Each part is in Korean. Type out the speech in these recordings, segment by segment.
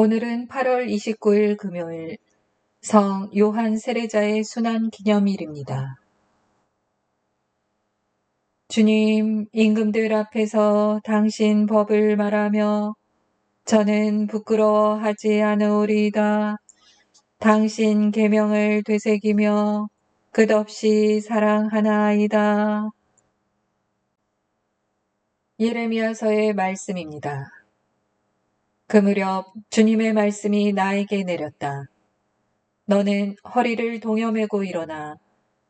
오늘은 8월 29일 금요일 성 요한 세례자의 순환 기념일입니다. 주님, 임금들 앞에서 당신 법을 말하며 저는 부끄러워하지 않으오리다. 당신 계명을 되새기며 끝없이 사랑하나이다. 예레미야서의 말씀입니다. 그 무렵 주님의 말씀이 나에게 내렸다. 너는 허리를 동여매고 일어나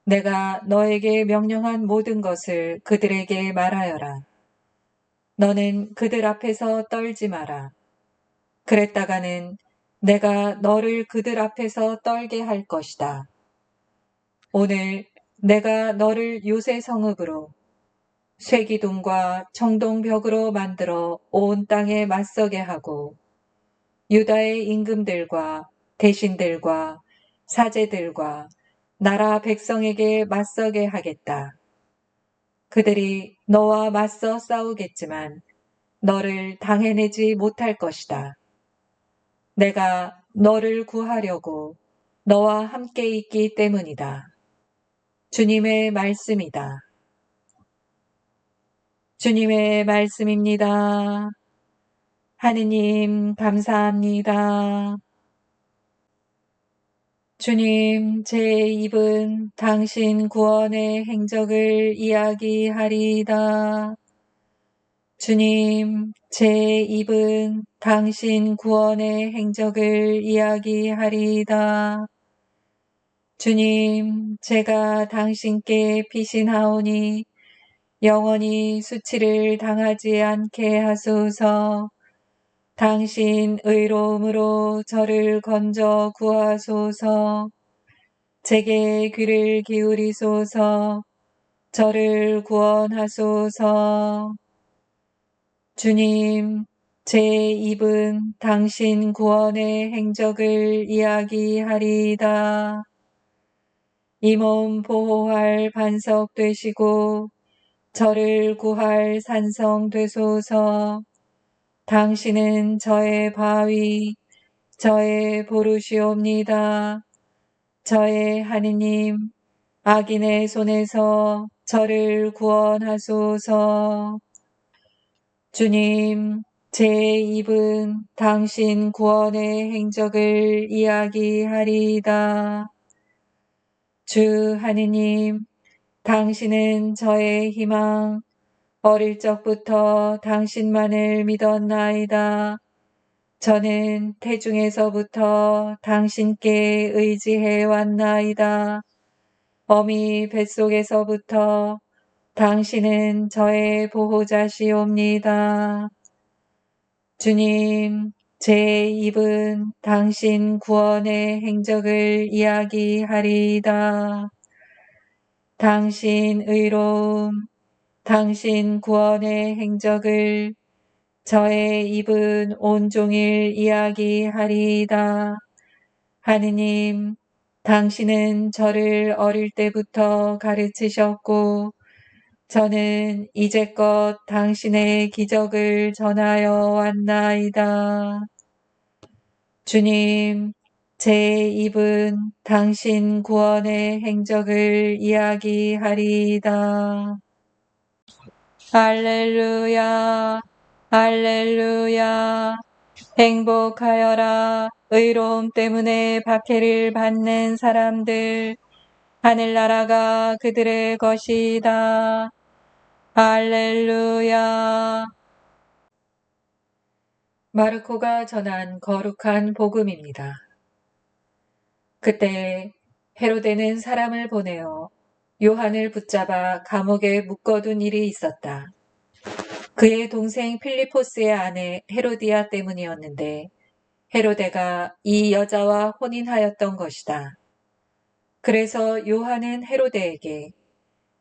내가 너에게 명령한 모든 것을 그들에게 말하여라. 너는 그들 앞에서 떨지 마라. 그랬다가는 내가 너를 그들 앞에서 떨게 할 것이다. 오늘 내가 너를 요새 성읍으로 쇠기둥과 청동벽으로 만들어 온 땅에 맞서게 하고 유다의 임금들과 대신들과 사제들과 나라 백성에게 맞서게 하겠다. 그들이 너와 맞서 싸우겠지만 너를 당해내지 못할 것이다. 내가 너를 구하려고 너와 함께 있기 때문이다. 주님의 말씀이다. 주님의 말씀입니다. 하느님, 감사합니다. 주님, 제 입은 당신 구원의 행적을 이야기하리이다. 주님, 제 입은 당신 구원의 행적을 이야기하리이다. 주님, 제가 당신께 피신하오니 영원히 수치를 당하지 않게 하소서. 당신 의로움으로 저를 건져 구하소서. 제게 귀를 기울이소서. 저를 구원하소서. 주님, 제 입은 당신 구원의 행적을 이야기하리이다. 이 몸 보호할 반석 되시고 저를 구할 산성 되소서. 당신은 저의 바위, 저의 보루시옵니다. 저의 하느님, 악인의 손에서 저를 구원하소서. 주님, 제 입은 당신 구원의 행적을 이야기하리이다. 주 하느님, 당신은 저의 희망, 어릴 적부터 당신만을 믿었나이다. 저는 태중에서부터 당신께 의지해 왔나이다. 어미 뱃속에서부터 당신은 저의 보호자시옵니다. 주님, 제 입은 당신 구원의 행적을 이야기하리이다. 당신 의로움, 당신 구원의 행적을 저의 입은 온종일 이야기하리이다. 하느님, 당신은 저를 어릴 때부터 가르치셨고, 저는 이제껏 당신의 기적을 전하여 왔나이다. 주님, 제 입은 당신 구원의 행적을 이야기하리이다. 할렐루야, 할렐루야. 행복하여라. 의로움 때문에 박해를 받는 사람들. 하늘나라가 그들의 것이다. 할렐루야. 마르코가 전한 거룩한 복음입니다. 그때 헤로데는 사람을 보내어 요한을 붙잡아 감옥에 묶어둔 일이 있었다. 그의 동생 필리포스의 아내 헤로디아 때문이었는데 헤로데가 이 여자와 혼인하였던 것이다. 그래서 요한은 헤로데에게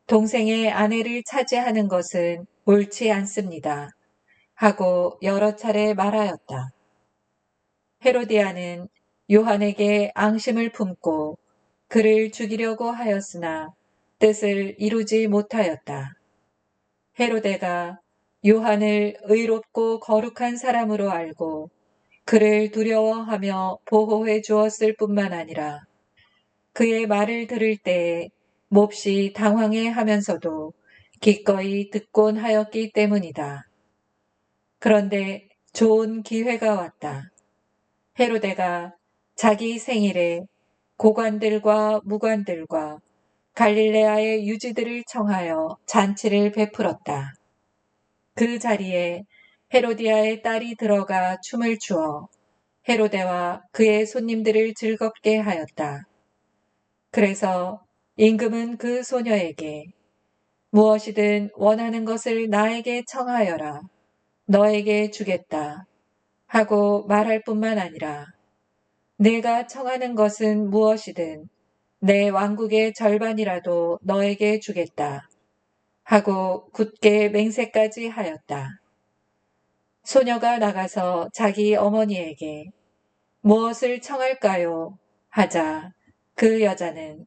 동생의 아내를 차지하는 것은 옳지 않습니다. 하고 여러 차례 말하였다. 헤로디아는 요한에게 앙심을 품고 그를 죽이려고 하였으나 뜻을 이루지 못하였다. 헤로데가 요한을 의롭고 거룩한 사람으로 알고 그를 두려워하며 보호해 주었을 뿐만 아니라 그의 말을 들을 때에 몹시 당황해 하면서도 기꺼이 듣곤 하였기 때문이다. 그런데 좋은 기회가 왔다. 헤로데가 자기 생일에 고관들과 무관들과 갈릴레아의 유지들을 청하여 잔치를 베풀었다. 그 자리에 헤로디아의 딸이 들어가 춤을 추어 헤로데와 그의 손님들을 즐겁게 하였다. 그래서 임금은 그 소녀에게 무엇이든 원하는 것을 나에게 청하여라. 너에게 주겠다. 하고 말할 뿐만 아니라 내가 청하는 것은 무엇이든 내 왕국의 절반이라도 너에게 주겠다. 하고 굳게 맹세까지 하였다. 소녀가 나가서 자기 어머니에게 무엇을 청할까요? 하자 그 여자는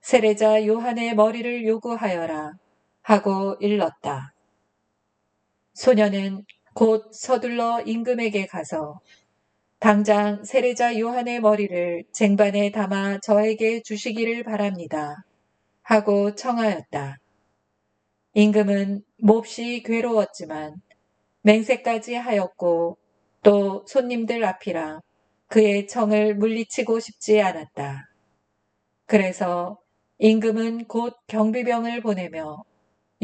세례자 요한의 머리를 요구하여라 하고 일렀다. 소녀는 곧 서둘러 임금에게 가서 당장 세례자 요한의 머리를 쟁반에 담아 저에게 주시기를 바랍니다. 하고 청하였다. 임금은 몹시 괴로웠지만 맹세까지 하였고 또 손님들 앞이라 그의 청을 물리치고 싶지 않았다. 그래서 임금은 곧 경비병을 보내며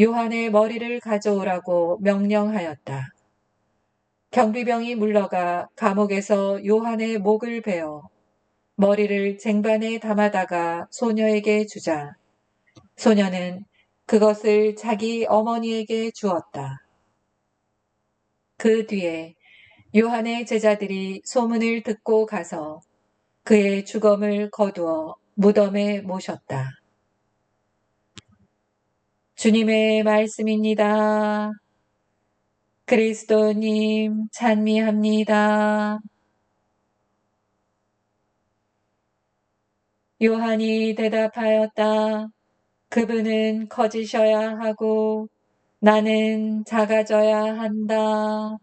요한의 머리를 가져오라고 명령하였다. 경비병이 물러가 감옥에서 요한의 목을 베어 머리를 쟁반에 담아다가 소녀에게 주자 소녀는 그것을 자기 어머니에게 주었다. 그 뒤에 요한의 제자들이 소문을 듣고 가서 그의 죽음을 거두어 무덤에 모셨다. 주님의 말씀입니다. 그리스도님 찬미합니다. 요한이 대답하였다. 그분은 커지셔야 하고 나는 작아져야 한다.